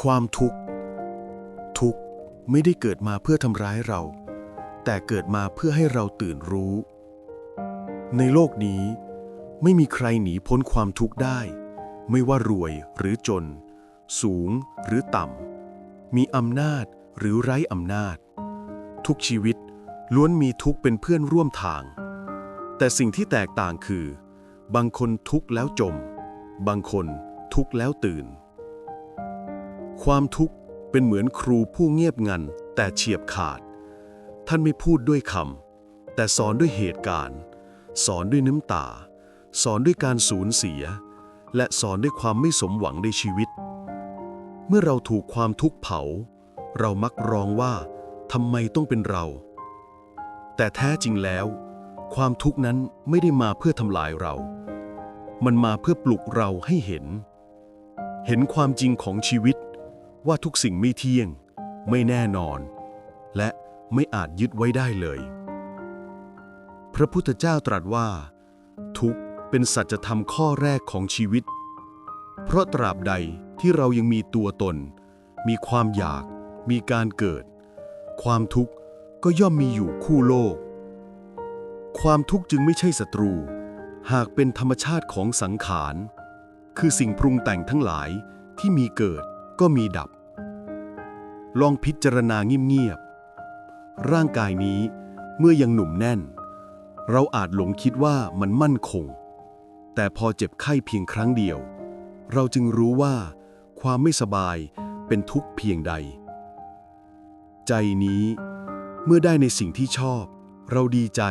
ความทุกข์ ทุกข์ไม่ได้เกิดมาเพื่อทำร้ายเรา แต่เกิดมาเพื่อให้เราตื่นรู้ ในโลกนี้ ไม่มีใครหนีพ้นความทุกข์ได้ ไม่ว่ารวยหรือจน สูงหรือต่ำ มีอำนาจหรือไร้อำนาจ ทุกชีวิตล้วนมีทุกข์เป็นเพื่อนร่วมทาง แต่สิ่งที่แตกต่างคือ บางคนทุกข์แล้วจม บางคนทุกข์แล้วตื่น ความทุกข์เป็นเหมือนครูผู้เงียบงันแต่เฉียบขาด ท่านไม่พูดด้วยคำแต่สอนด้วยเหตุการณ์ สอนด้วยน้ำตา สอนด้วยการสูญเสีย และสอนด้วยความไม่สมหวังในชีวิต เมื่อเราถูกความทุกข์เผา เรามักร้องว่าทำไมต้องเป็นเรา แต่แท้จริงแล้ว ความทุกข์นั้นไม่ได้มาเพื่อทำลายเรา มันมาเพื่อปลุกเราให้เห็น เห็นความจริงของชีวิต ว่าทุกสิ่งไม่เที่ยง ไม่แน่นอน และไม่อาจยึดไว้ได้เลย พระพุทธเจ้าตรัสว่า ทุกข์เป็นสัจธรรมข้อแรกของชีวิต เพราะตราบใดที่เรายังมีตัวตน มีความอยาก มีการเกิด ความทุกข์ก็ย่อมมีอยู่คู่โลก ความทุกข์จึงไม่ใช่ศัตรู หากเป็นธรรมชาติของสังขาร คือสิ่งปรุงแต่งทั้งหลายที่มีเกิดก็มีดับ ลองพิจารณาเงียบๆ ร่างกายนี้เมื่อยังหนุ่มแน่น เราอาจหลงคิดว่ามันมั่นคง แต่พอเจ็บไข้เพียงครั้งเดียว เราจึงรู้ว่า ความไม่สบายเป็นทุกข์เพียงใด ใจนี้เมื่อได้ในสิ่งที่ชอบ เราดีใจ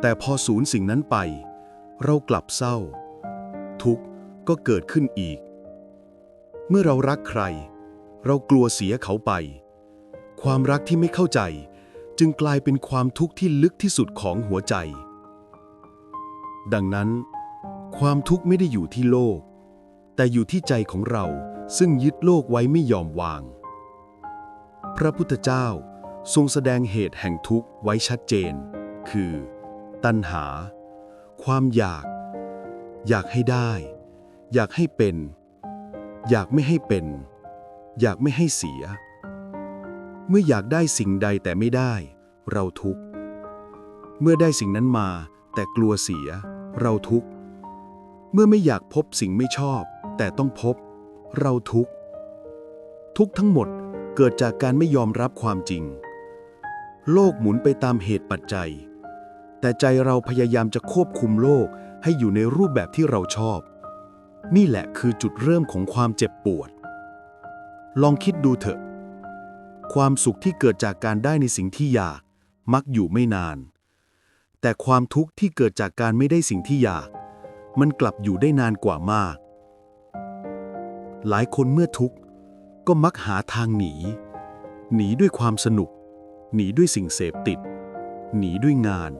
แต่พอสูญสิ่งนั้นไป เรากลับเศร้า ทุกข์ก็เกิดขึ้นอีก เมื่อเรารักใคร เรากลัวเสียเขาไป ความรักที่ไม่เข้าใจ จึงกลายเป็นความทุกข์ที่ลึกที่สุดของหัวใจ ดังนั้น ความทุกข์ไม่ได้อยู่ที่โลก แต่อยู่ที่ใจของเราซึ่งยึดโลกไว้ไม่ยอมวาง พระพุทธเจ้าทรงแสดงเหตุแห่งทุกข์ไว้ชัดเจน คือ ตัณหา ความอยาก อยากให้ได้ อยากให้เป็น อยากไม่ให้เป็น อยากไม่ให้เสีย เมื่ออยากได้สิ่งใดแต่ไม่ได้ เราทุกข์ เมื่อได้สิ่งนั้นมา แต่กลัวเสีย เราทุกข์ เมื่อไม่อยากพบสิ่งไม่ชอบ แต่ต้องพบ เราทุกข์ ทุกทั้งหมดเกิดจากการไม่ยอมรับความจริง โลกหมุนไปตามเหตุปัจจัย แต่ใจเราพยายามจะควบคุมโลกให้อยู่ในรูปแบบที่เราชอบ นี่แหละคือจุดเริ่มของความเจ็บปวด ลองคิดดูเถอะ ความสุขที่เกิดจากการได้ในสิ่งที่อยาก มักอยู่ไม่นาน แต่ความทุกข์ที่เกิดจากการไม่ได้สิ่งที่อยาก มันกลับอยู่ได้นานกว่ามาก หลายคนเมื่อทุกข์ก็มักหาทางหนี หนีด้วยความสนุก หนีด้วยสิ่งเสพติด หนีด้วยงาน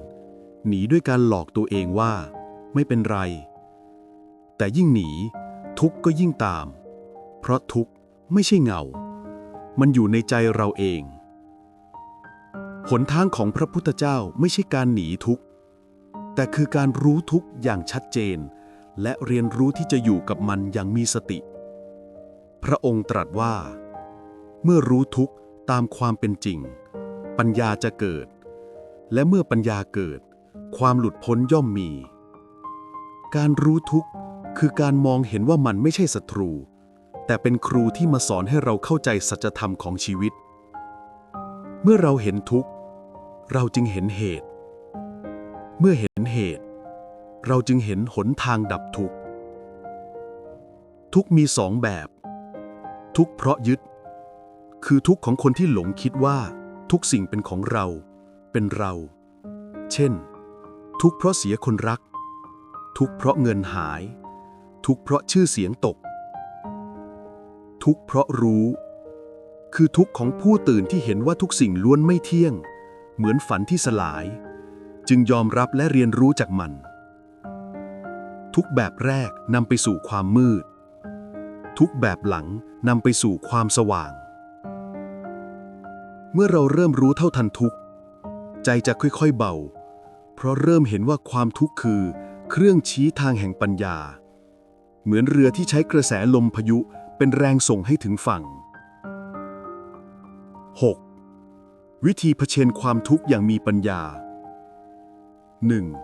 หนีด้วยการหลอกตัวเองว่า ไม่เป็นไร แต่ยิ่งหนีทุกข์ก็ยิ่งตาม เพราะทุกข์ ไม่ใช่เงา มันอยู่ในใจเราเอง หนทางของพระพุทธเจ้าไม่ใช่การหนีทุกข์ แต่คือการรู้ทุกข์อย่างชัดเจน และเรียนรู้ที่จะอยู่กับมันอย่างมีสติ พระองค์ตรัสว่า เมื่อรู้ทุกข์ตามความเป็นจริง ปัญญาจะเกิด และเมื่อปัญญาเกิด ความหลุดพ้นย่อมมี การรู้ทุกข์คือการมองเห็นว่ามันไม่ใช่ศัตรู แต่เป็นครูที่มาสอนให้เราเข้าใจสัจธรรมของชีวิต เมื่อเราเห็นทุกข์ เราจึงเห็นเหตุ เมื่อเห็นเหตุ เราจึงเห็นหนทางดับทุกข์ ทุกข์มีสองแบบ ทุกข์เพราะยึด คือทุกข์ของคนที่หลงคิดว่า ทุกสิ่งเป็นของเรา เป็นเรา เช่น ทุกข์เพราะเสียคนรัก ทุกข์เพราะเงินหาย ทุกข์เพราะชื่อเสียงตก ทุกข์เพราะรู้ คือทุกข์ของผู้ตื่นที่เห็นว่าทุกสิ่งล้วนไม่เที่ยง เหมือนฝันที่สลาย จึงยอมรับและเรียนรู้จากมัน ทุกแบบแรกนำไปสู่ความมืด ทุกแบบหลังนำไปสู่ความสว่าง เมื่อเราเริ่มรู้เท่าทันทุกข์ ใจจะค่อยๆเบา เพราะเริ่มเห็นว่าความทุกข์คือ เครื่องชี้ทางแห่งปัญญา เหมือนเรือที่ใช้กระแสลมพายุ เป็นแรงส่งให้ถึงฝั่ง 6. วิธีเผชิญความทุกข์อย่างมีปัญญา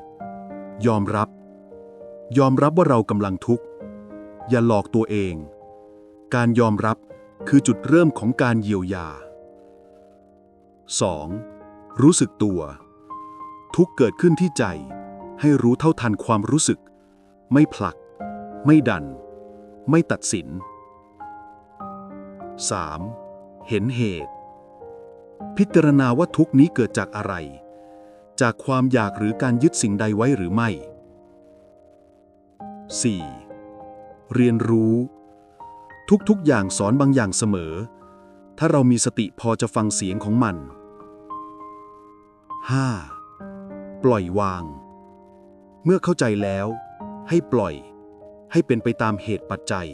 1. ยอมรับ ยอมรับว่าเรากำลังทุกข์ อย่าหลอกตัวเอง การยอมรับคือจุดเริ่มของการเยียวยา 2. รู้สึกตัว ทุกข์เกิดขึ้นที่ใจ ให้รู้เท่าทันความรู้สึก ไม่ผลัก ไม่ดัน ไม่ตัดสิน 3. เห็นเหตุ พิจารณาว่าทุกนี้เกิดจากอะไร จากความอยากหรือการยึดสิ่งใดไว้หรือไม่ 4. เรียนรู้ ทุกๆอย่างสอนบางอย่างเสมอ ถ้าเรามีสติพอจะฟังเสียงของมัน 5. ปล่อยวาง เมื่อเข้าใจแล้ว ให้ปล่อย ให้เป็นไปตามเหตุปัจจัย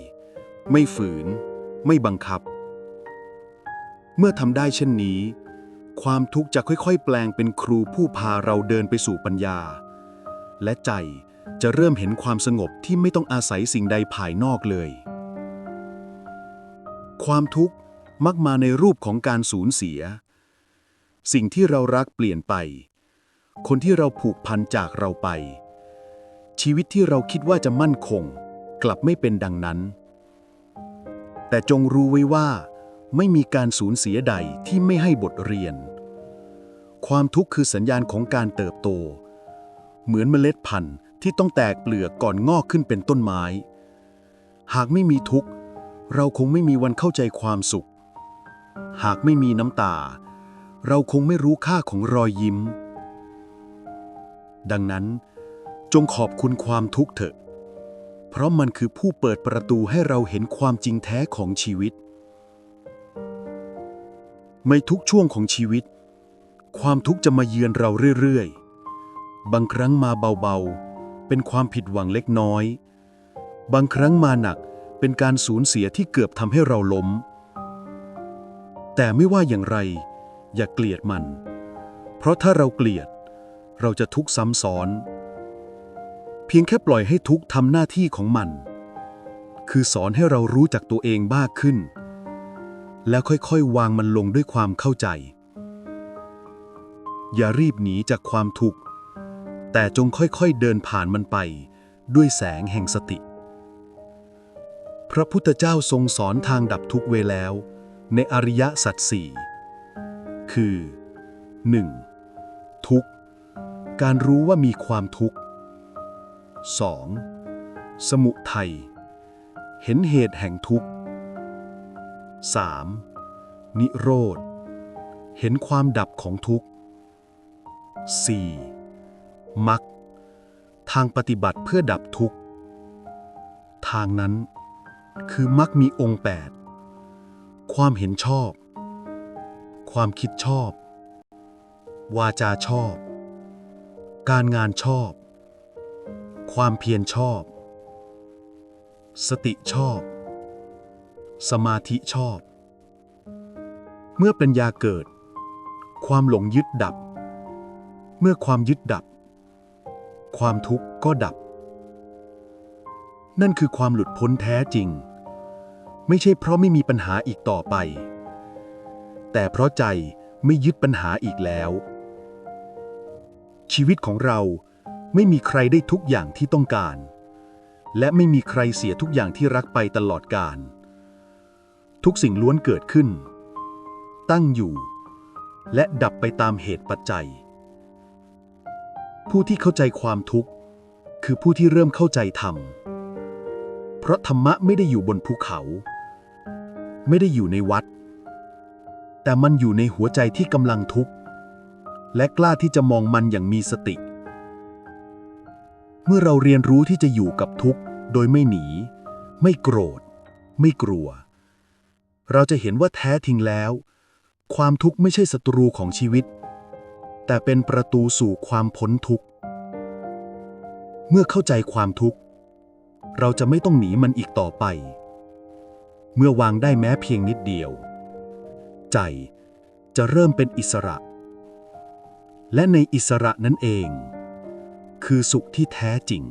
ไม่ฝืน ไม่บังคับ เมื่อทำได้เช่นนี้ ความทุกข์จะค่อยๆ แปลงเป็นครูผู้พาเราเดินไปสู่ปัญญา และใจจะเริ่มเห็นความสงบที่ไม่ต้องอาศัยสิ่งใดภายนอกเลย ความทุกข์มักมาในรูปของการสูญเสีย สิ่งที่เรารักเปลี่ยนไป คนที่เราผูกพันจากเราไป ชีวิตที่เราคิดว่าจะมั่นคง กลับไม่เป็นดังนั้น แต่จงรู้ไว้ว่า ไม่มีการสูญเสียใดที่ไม่ให้บทเรียน ความทุกข์คือสัญญาณของการเติบโต เหมือนเมล็ดพันธุ์ที่ต้องแตกเปลือกก่อนงอกขึ้นเป็นต้นไม้ หากไม่มีทุกข์ เราคงไม่มีวันเข้าใจความสุข หากไม่มีน้ำตา เราคงไม่รู้ค่าของรอยยิ้ม ดังนั้น จงขอบคุณความทุกข์เถอะ เพราะมันคือผู้เปิดประตูให้เราเห็นความจริงแท้ของชีวิต ไม่ทุกช่วงของชีวิต ความทุกข์จะมาเยือนเราเรื่อยๆ บางครั้งมาเบาๆ เป็นความผิดหวังเล็กน้อย บางครั้งมาหนักเป็นการสูญเสียที่เกือบทำให้เราล้ม แต่ไม่ว่าอย่างไร อย่าเกลียดมัน เพราะถ้าเราเกลียด เราจะทุกข์ซ้ำซ้อน เพียงแค่ปล่อยให้ทุกข์ทำหน้าที่ของมัน คือสอนให้เรารู้จักตัวเองมากขึ้น แล้วค่อยๆ วางมันลงด้วยความเข้าใจ อย่ารีบหนีจากความทุกข์ แต่จงค่อยๆเดินผ่านมันไป ด้วยแสงแห่งสติ พระพุทธเจ้าทรงสอนทางดับทุกข์ไว้แล้ว ในอริยสัจสี่คือ 1. ทุกข์ การรู้ว่ามีความทุกข์ 2. สมุทัย เห็นเหตุแห่งทุกข์ 3. นิโรธ เห็นความดับของทุกข์ 4. มรรคทางปฏิบัติเพื่อดับทุกข์ ทางนั้นคือมรรคมีองค์ 8 ความเห็นชอบ ความคิดชอบ วาจาชอบ การงานชอบ ความเพียรชอบ สติชอบ สมาธิชอบ เมื่อปัญญาเกิด ความหลงยึดดับ เมื่อความยึดดับ ความทุกข์ก็ดับ นั่นคือความหลุดพ้นแท้จริง ไม่ใช่เพราะไม่มีปัญหาอีกต่อไป แต่เพราะใจไม่ยึดปัญหาอีกแล้ว ชีวิตของเราไม่มีใครได้ทุกอย่างที่ต้องการ และไม่มีใครเสียทุกอย่างที่รักไปตลอดกาล ทุกสิ่งล้วนเกิดขึ้น ตั้งอยู่ และดับไปตามเหตุปัจจัย ผู้ที่เข้าใจความทุกข์ คือผู้ที่เริ่มเข้าใจธรรม เพราะธรรมะไม่ได้อยู่บนภูเขา ไม่ได้อยู่ในวัด แต่มันอยู่ในหัวใจที่กำลังทุกข์ และกล้าที่จะมองมันอย่างมีสติ เมื่อเราเรียนรู้ที่จะอยู่กับทุกข์โดยไม่หนี ไม่โกรธ ไม่กลัว เราจะเห็นว่าแท้ทิ้งแล้ว ความทุกข์ไม่ใช่ศัตรูของชีวิต แต่เป็นประตูสู่ความพ้นทุกข์ เมื่อเข้าใจความทุกข์ เราจะไม่ต้องหนีมันอีกต่อไป เมื่อวางได้แม้เพียงนิดเดียว ใจจะเริ่มเป็นอิสระ และในอิสระนั้นเอง คือสุขที่แท้จริง